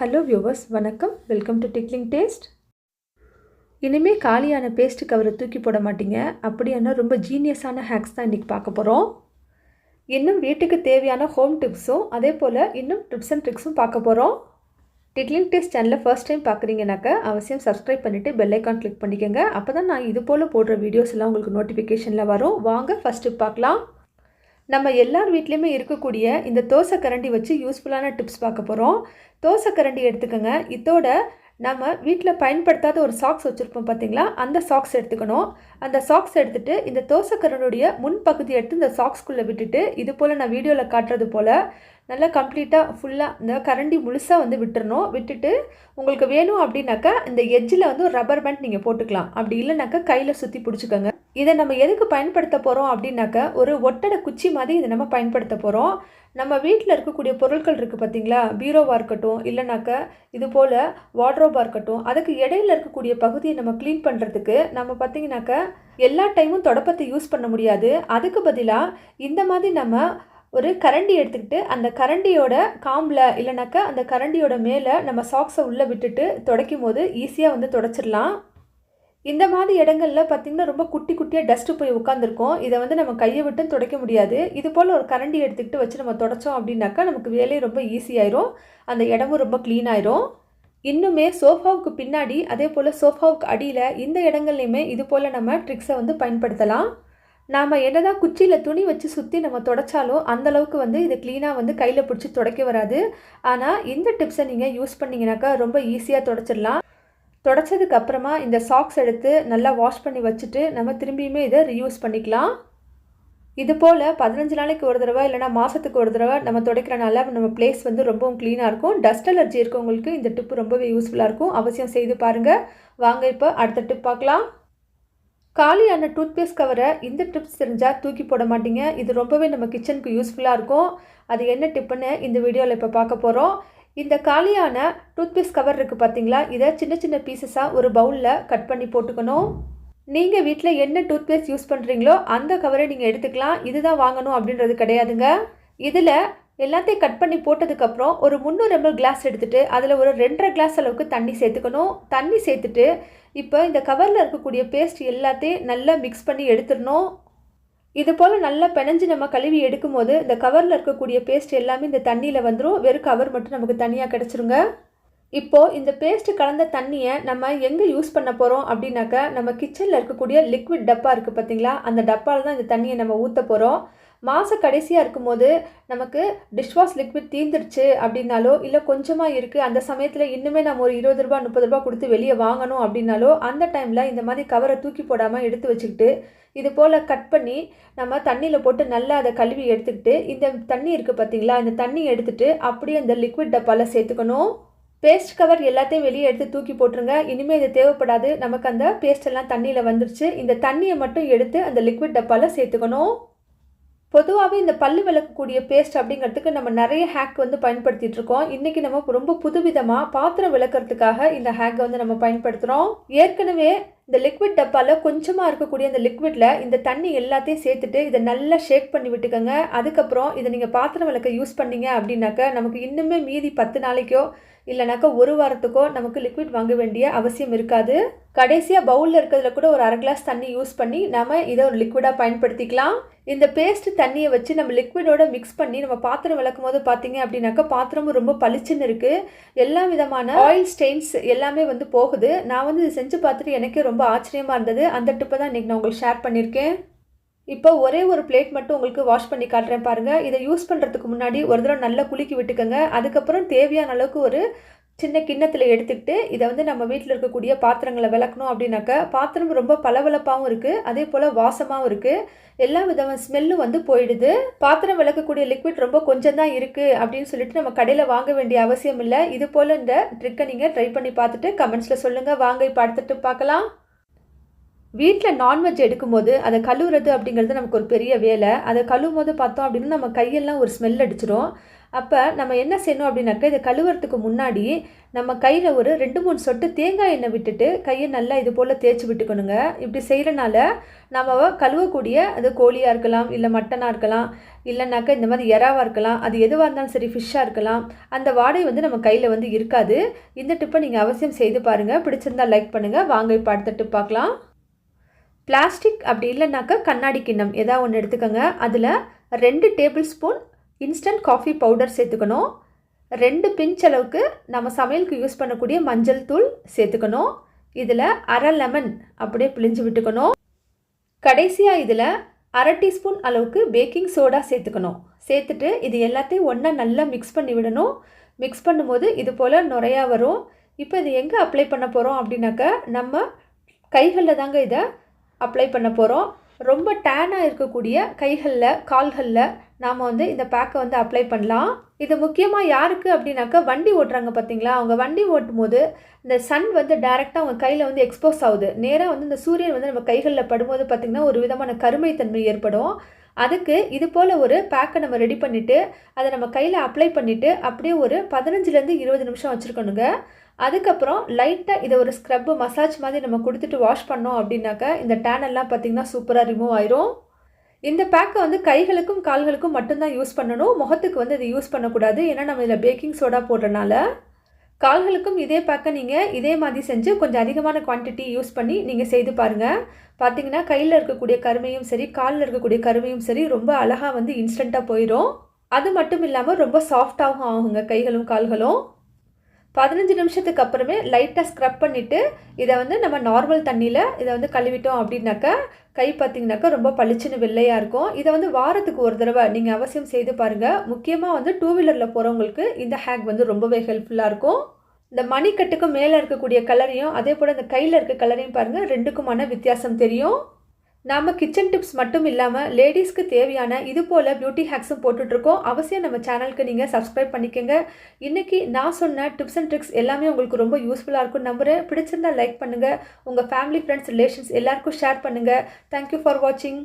Hello viewers வணக்கம். Welcome to tickling taste இனிமே காலியான பேஸ்ட் கவரை தூக்கி போட மாட்டீங்க. அப்படியானா ரொம்ப ஜீனியஸான ஹேக்ஸ் தான் இன்றைக்கி பார்க்க போகிறோம் இன்னும் வீட்டுக்கு தேவையான ஹோம் டிப்ஸும் அதே போல் இன்னும் டிப்ஸ் அண்ட் ட்ரிக்ஸும் பார்க்க போகிறோம் டிக்லிங் டேஸ்ட் சேனலில் ஃபர்ஸ்ட் டைம் பார்க்குறீங்கனாக்கா அவசியம் சப்ஸ்கிரைப் பண்ணிவிட்டு பெல் ஐக்கான் கிளிக் பண்ணிக்கோங்க. அப்போ தான் நான் இது போல் போடுற வீடியோஸ் எல்லாம் உங்களுக்கு நோட்டிஃபிகேஷனில் வரும். வாங்க ஃபஸ்ட்டு பார்க்கலாம். நம்ம எல்லார் வீட்லேயுமே இருக்கக்கூடிய இந்த தோசை கரண்டி வச்சு யூஸ்ஃபுல்லான டிப்ஸ் பார்க்க போகிறோம் தோசை கரண்டி எடுத்துக்கோங்க. இதோட நம்ம வீட்டில் பயன்படுத்தாத ஒரு சாக்ஸ் வச்சுருப்போம் பார்த்தீங்களா அந்த சாக்ஸ் எடுத்துக்கணும். அந்த சாக்ஸ் எடுத்துகிட்டு இந்த தோசை கரண்டுடைய முன் பகுதி எடுத்து இந்த சாக்ஸ்குள்ளே விட்டுட்டு இது போல் நான் வீடியோவில் காட்டுறது போல் நல்லா கம்ப்ளீட்டாக ஃபுல்லாக இந்த கரண்டி முழுசாக வந்து விட்டுறணும். விட்டுட்டு உங்களுக்கு வேணும் அப்படின்னாக்கா இந்த எஜ்ஜில் வந்து ஒரு ரப்பர் பேண்ட் நீங்கள் போட்டுக்கலாம். அப்படி இல்லைனாக்கா கையில் சுற்றி பிடிச்சிக்கோங்க. இதை நம்ம எதுக்கு பயன்படுத்த போகிறோம் அப்படின்னாக்கா ஒரு ஒட்டடை குச்சி மாதிரி இதை நம்ம பயன்படுத்த போகிறோம் நம்ம வீட்டில் இருக்கக்கூடிய பொருட்கள் இருக்குது பார்த்தீங்களா பீரோவாக இருக்கட்டும் இல்லைனாக்கா இது போல் வார்ட்ரோபாக இருக்கட்டும் அதுக்கு இடையில இருக்கக்கூடிய பகுதியை நம்ம க்ளீன் பண்ணுறதுக்கு நம்ம பார்த்தீங்கன்னாக்கா எல்லா டைமும் தொடப்பத்தை யூஸ் பண்ண முடியாது. அதுக்கு பதிலாக இந்த மாதிரி நம்ம ஒரு கரண்டி எடுத்துக்கிட்டு அந்த கரண்டியோட காம்பில் இல்லைனாக்கா அந்த கரண்டியோட மேலே நம்ம சாக்ஸை உள்ளே விட்டுட்டு துடைக்கும் போது ஈஸியாக வந்து துடைச்சிடலாம் இந்த மாதிரி இடங்கள்ல பார்த்திங்கன்னா ரொம்ப குட்டி குட்டியாக டஸ்ட்டு போய் உட்காந்துருக்கோம் இதை வந்து நம்ம கையை விட்டு துடைக்க முடியாது. இது போல் ஒரு கரண்டி எடுத்துக்கிட்டு வச்சு நம்ம துடைச்சோம் அப்படின்னாக்கா நமக்கு வேலையும் ரொம்ப ஈஸியாயிரும் அந்த இடமும் ரொம்ப க்ளீன் ஆயிரும். இன்னுமே சோஃபாவுக்கு பின்னாடி அதே போல் சோஃபாவுக்கு அடியில் இந்த இடங்கள்லையுமே இது போல் நம்ம ட்ரிக்ஸை வந்து பயன்படுத்தலாம். நாம் என்னதான் குச்சியில் துணி வச்சு சுற்றி நம்ம தொடச்சாலும் அந்தளவுக்கு வந்து இது க்ளீனாக வந்து கையில் பிடிச்சி துடைக்க வராது. ஆனால் இந்த டிப்ஸை நீங்கள் யூஸ் பண்ணிங்கனாக்கா ரொம்ப ஈஸியாக தொடச்சிடலாம். தொடச்சதுக்கு அப்புறமா இந்த சாக்ஸ் எடுத்து நல்லா வாஷ் பண்ணி வச்சுட்டு நம்ம திரும்பியுமே இதை ரீயூஸ் பண்ணிக்கலாம். இது போல் பதினஞ்சு நாளைக்கு ஒரு தடவை இல்லைனா மாதத்துக்கு ஒரு தடவை நம்ம துடைக்கிறனால நம்ம பிளேஸ் வந்து ரொம்பவும் க்ளீனாக இருக்கும். டஸ்ட் அலர்ஜி இருக்கவங்களுக்கு இந்த டிப்பு ரொம்பவே யூஸ்ஃபுல்லாக இருக்கும். அவசியம் செய்து பாருங்கள் வாங்க இப்போ அடுத்த டிப் பார்க்கலாம். காலியான டூத்பேஸ்ட் கவரை இந்த டிப்ஸ் தெரிஞ்சால் தூக்கி போட மாட்டீங்க. இது ரொம்பவே நம்ம கிச்சனுக்கு யூஸ்ஃபுல்லாக இருக்கும். அது என்ன டிப்புன்னு இந்த வீடியோவில் இப்போ பார்க்க போகிறோம் இந்த காலியான டூத்பேஸ்ட் கவர் இருக்குது பார்த்தீங்களா இதை சின்ன சின்ன பீசஸாக ஒரு பவுலில் கட் பண்ணி போட்டுக்கணும். நீங்கள் வீட்டில் என்ன டூத்பேஸ்ட் யூஸ் பண்ணுறீங்களோ அந்த கவரை நீங்கள் எடுத்துக்கலாம். இதுதான் வாங்கணும் அப்படின்றது கிடையாதுங்க. இதில் எல்லாத்தையும் கட் பண்ணி போட்டதுக்கப்புறம் ஒரு முந்நூறு எம்எல் கிளாஸ் எடுத்துகிட்டு அதில் ஒரு ரெண்டரை கிளாஸ் அளவுக்கு தண்ணி சேர்த்துக்கணும். தண்ணி சேர்த்துட்டு இப்போ இந்த கவரில் இருக்கக்கூடிய பேஸ்ட் எல்லாத்தையும் நல்லா மிக்ஸ் பண்ணி எடுத்துடணும். இது போல் நல்லா பிணைஞ்சு நம்ம கழுவி எடுக்கும் போது இந்த கவரில் இருக்கக்கூடிய பேஸ்ட் எல்லாமே இந்த தண்ணியில் வந்துடும் வெறும் கவர் மட்டும் நமக்கு தனியாக கிடச்சிருங்க. இப்போது இந்த பேஸ்ட்டு கலந்த தண்ணியை நம்ம எங்கே யூஸ் பண்ண போகிறோம் அப்படின்னாக்கா நம்ம கிச்சனில் இருக்கக்கூடிய லிக்விட் டப்பா இருக்குது பார்த்தீங்களா அந்த டப்பாவில் தான் இந்த தண்ணியை நம்ம ஊற்ற போகிறோம் மாத கடைசியாக இருக்கும்போது நமக்கு டிஷ்வாஷ் லிக்விட் தீந்துருச்சு அப்படின்னாலோ இல்லை கொஞ்சமாக இருக்குது அந்த சமயத்தில் இன்னுமே நம்ம ஒரு இருபது ரூபா முப்பது ரூபா கொடுத்து வெளியே வாங்கணும் அப்படின்னாலோ அந்த டைமில் இந்த மாதிரி கவரை தூக்கி போடாமல் எடுத்து வச்சுக்கிட்டு இது போல் கட் பண்ணி நம்ம தண்ணியில் போட்டு நல்லா அதை கழுவி எடுத்துக்கிட்டு இந்த தண்ணி இருக்குது பார்த்தீங்களா இந்த தண்ணி எடுத்துகிட்டு அப்படியே இந்த லிக்விட் டப்பாவில் சேர்த்துக்கணும். பேஸ்ட் கவர் எல்லாத்தையும் வெளியே எடுத்து தூக்கி போட்டுருங்க. இனிமேல் இது தேவைப்படாது. நமக்கு அந்த பேஸ்ட் எல்லாம் தண்ணியில் வந்துருச்சு. இந்த தண்ணியை மட்டும் எடுத்து அந்த லிக்விட் டப்பாவில் சேர்த்துக்கணும். பொதுவாகவே இந்த பல்லு விளக்கக்கூடிய பேஸ்ட் அப்படிங்கிறதுக்கு நம்ம நிறைய ஹேக் வந்து பயன்படுத்திட்டு இருக்கோம். இன்றைக்கி நம்ம ரொம்ப புதுவிதமாக பாத்திரம் விளக்குறதுக்காக இந்த ஹேக்கை வந்து நம்ம பயன்படுத்துகிறோம் ஏற்கனவே இந்த லிக்விட் டப்பாவில் கொஞ்சமாக இருக்கக்கூடிய அந்த லிக்விடில் இந்த தண்ணி எல்லாத்தையும் சேர்த்துட்டு இதை நல்லா ஷேக் பண்ணி விட்டுக்கோங்க. அதுக்கப்புறம் இதை நீங்கள் பாத்திரம் விளக்க யூஸ் பண்ணீங்க அப்படின்னாக்கா நமக்கு இன்னுமே மீதி பத்து நாளைக்கோ இல்லைனாக்கா ஒரு வாரத்துக்கோ நமக்கு லிக்விட் வாங்க வேண்டிய அவசியம் இருக்காது. கடைசியாக பவுலில் இருக்கிறதுல கூட ஒரு அரை கிளாஸ் தண்ணி யூஸ் பண்ணி நம்ம இதை ஒரு லிக்விடாக பயன்படுத்திக்கலாம். இந்த பேஸ்ட் தண்ணியை வச்சு நம்ம லிக்விடோட மிக்ஸ் பண்ணி நம்ம பாத்திரம் விளக்கும் போது பார்த்தீங்க அப்படின்னாக்கா பாத்திரமும் ரொம்ப பளிச்சுன்னு இருக்குது எல்லா விதமான ஆயில் ஸ்டெயின்ஸ் எல்லாமே வந்து போகுது. நான் வந்து இது செஞ்சு பார்த்துட்டு எனக்கே ரொம்ப ஆச்சரியமாக இருந்தது. அந்த டிப்பை தான் இன்றைக்கி நான் உங்களுக்கு ஷேர் பண்ணியிருக்கேன். இப்போ ஒரே ஒரு பிளேட் மட்டும் உங்களுக்கு வாஷ் பண்ணி காட்டுறேன் பாருங்கள் இதை யூஸ் பண்ணுறதுக்கு முன்னாடி ஒரு தடவை நல்லா குலுக்கி விட்டுக்கோங்க. அதுக்கப்புறம் தேவையான அளவுக்கு ஒரு சின்ன கிண்ணத்தில் எடுத்துக்கிட்டு இதை வந்து நம்ம வீட்டில் இருக்கக்கூடிய பாத்திரங்களை விளக்கணும் அப்படின்னாக்கா பாத்திரம் ரொம்ப பளபளப்பாகவும் இருக்குது அதே போல் வாசமாகவும் இருக்குது எல்லா விதமான ஸ்மெல்லும் வந்து போயிடுது. பாத்திரம் விளக்கக்கூடிய லிக்விட் ரொம்ப கொஞ்சம் தான் இருக்குது அப்படின்னு சொல்லிட்டு நம்ம கடையில் வாங்க வேண்டிய அவசியம் இல்லை இது போல் இந்த ட்ரிக்கை நீங்கள் ட்ரை பண்ணி பார்த்துட்டு கமெண்ட்ஸில் சொல்லுங்கள் வாங்க இப்போ அடுத்துட்டு பார்க்கலாம். வீட்டில் நான்வெஜ் எடுக்கும்போது அதை கழுவுறது அப்படிங்கிறது நமக்கு ஒரு பெரிய வேலை. அதை கழுவும் போது பார்த்தோம் அப்படின்னா நம்ம கையெல்லாம் ஒரு ஸ்மெல் அடிச்சிடும். அப்போ நம்ம என்ன செய்யணும் அப்படின்னாக்கா இதை கழுவுறதுக்கு முன்னாடி நம்ம கையில் ஒரு ரெண்டு மூணு சொட்டு தேங்காய் எண்ணெய் விட்டுட்டு கையை நல்லா இது போல் தேய்ச்சி விட்டுக்கணுங்க. இப்படி செய்கிறனால நம்ம கழுவக்கூடிய அது கோழியாக இருக்கலாம் இல்லை மட்டனாக இருக்கலாம் இல்லைனாக்கா இந்த மாதிரி எறாவாக இருக்கலாம் அது எதுவாக இருந்தாலும் சரி ஃபிஷ்ஷாக இருக்கலாம் அந்த வாடகை வந்து நம்ம கையில் வந்து இருக்காது. இந்த டிப்பை நீங்கள் அவசியம் செய்து பாருங்கள் பிடிச்சிருந்தா லைக் பண்ணுங்கள் வாங்க இப்போ அடுத்த டிப் பார்க்கலாம். பிளாஸ்டிக் அப்படி இல்லைனாக்கா கண்ணாடி கிண்ணம் எதாவது ஒன்று எடுத்துக்கோங்க. அதில் ரெண்டு tablespoon instant coffee powder சேர்த்துக்கணும். ரெண்டு பிஞ்ச் அளவுக்கு நம்ம சமையலுக்கு யூஸ் பண்ணக்கூடிய மஞ்சள் தூள் சேர்த்துக்கணும். இதில் அரை லெமன் அப்படியே பிழிஞ்சு விட்டுக்கணும். கடைசியாக இதில் அரை டீஸ்பூன் அளவுக்கு பேக்கிங் சோடா சேர்த்துக்கணும். சேர்த்துட்டு இது எல்லாத்தையும் ஒன்றா நல்லா மிக்ஸ் பண்ணி விடணும். மிக்ஸ் பண்ணும்போது இது போல் நுரையா வரும். இப்போ இது எங்கே அப்ளை பண்ண போகிறோம் அப்படின்னாக்கா நம்ம கைகளில் தாங்க இதை அப்ளை பண்ண போகிறோம் ரொம்ப டேனாக இருக்கக்கூடிய கைகளில் கால்களில் நாம் வந்து இந்த பேக்கை வந்து அப்ளை பண்ணலாம். இது முக்கியமாக யாருக்கு அப்படின்னாக்கா வண்டி ஓட்டுறாங்க பார்த்தீங்களா அவங்க வண்டி ஓட்டும் போது இந்த சன் வந்து டைரெக்டாக அவங்க கையில் வந்து எக்ஸ்போஸ் ஆகுது. நேராக வந்து இந்த சூரியன் வந்து நம்ம கைகளில் படும்போது பார்த்திங்கன்னா ஒரு விதமான கருமைத்தன்மை ஏற்படும். அதுக்கு இது போல் ஒரு பேக்கை நம்ம ரெடி பண்ணிவிட்டு அதை நம்ம கையில் அப்ளை பண்ணிவிட்டு அப்படியே ஒரு பதினஞ்சுலேருந்து இருபது நிமிஷம் வச்சுருக்கணுங்க. அதுக்கப்புறம் லைட்டாக இதை ஒரு ஸ்க்ரப்பு மசாஜ் மாதிரி நம்ம கொடுத்துட்டு வாஷ் பண்ணோம் அப்படின்னாக்கா இந்த டேன் எல்லாம் பார்த்திங்கன்னா சூப்பராக ரிமூவ் ஆயிரும். இந்த பேக்கை வந்து கைகளுக்கும் கால்களுக்கும் மட்டும்தான் யூஸ் பண்ணணும். முகத்துக்கு வந்து இதை யூஸ் பண்ணக்கூடாது. ஏன்னா நம்ம இதில் பேக்கிங் சோடா போடுறனால. கால்களுக்கும் இதே பேக்கை நீங்கள் இதே மாதிரி செஞ்சு கொஞ்சம் அதிகமான குவான்டிட்டி யூஸ் பண்ணி நீங்கள் செய்து பாருங்கள் பார்த்தீங்கன்னா கையில் இருக்கக்கூடிய கருமையும் சரி காலில் இருக்கக்கூடிய கருமையும் சரி ரொம்ப அழகாக வந்து இன்ஸ்டண்ட்டாக போயிடும் அது மட்டும் இல்லாமல் ரொம்ப சாஃப்டாகவும் ஆகுங்க கைகளும் கால்களும். பதினஞ்சு நிமிஷத்துக்கு அப்புறமே லைட்டாக ஸ்க்ரப் பண்ணிவிட்டு இதை வந்து நம்ம நார்மல் தண்ணியில் இதை வந்து கழுவிட்டோம் அப்படின்னாக்கா கை பார்த்திங்கனாக்கா ரொம்ப பளிச்சுன்னு வெள்ளையாக இருக்கும். இதை வந்து வாரத்துக்கு ஒரு தடவை நீங்கள் அவசியம் செய்து பாருங்கள் முக்கியமாக வந்து டூ வீலரில் போகிறவங்களுக்கு இந்த ஹேக் வந்து ரொம்பவே ஹெல்ப்ஃபுல்லாக இருக்கும். இந்த மணிக்கட்டுக்கும் மேலே இருக்கக்கூடிய கலரையும் அதே போல் இந்த கையில் இருக்க கலரையும் பாருங்கள் ரெண்டுக்குமான வித்தியாசம் தெரியும். நாம் கிச்சன் டிப்ஸ் மட்டும் இல்லாமல் லேடிஸ்க்கு தேவையான இது போல் பியூட்டி ஹேக்ஸும் போட்டுட்ருக்கோம் அவசியம் நம்ம சேனலுக்கு நீங்கள் சப்ஸ்கிரைப் பண்ணிக்கோங்க. இன்றைக்கி நான் சொன்ன டிப்ஸ் அண்ட் ட்ரிக்ஸ் எல்லாமே உங்களுக்கு ரொம்ப யூஸ்ஃபுல்லாக இருக்கும் நம்புகிறேன் பிடிச்சிருந்தா லைக் பண்ணுங்கள் உங்கள் ஃபேமிலி ஃப்ரெண்ட்ஸ் ரிலேஷன்ஸ் எல்லாருக்கும் ஷேர் பண்ணுங்கள் தேங்க்யூ ஃபார் வாட்சிங்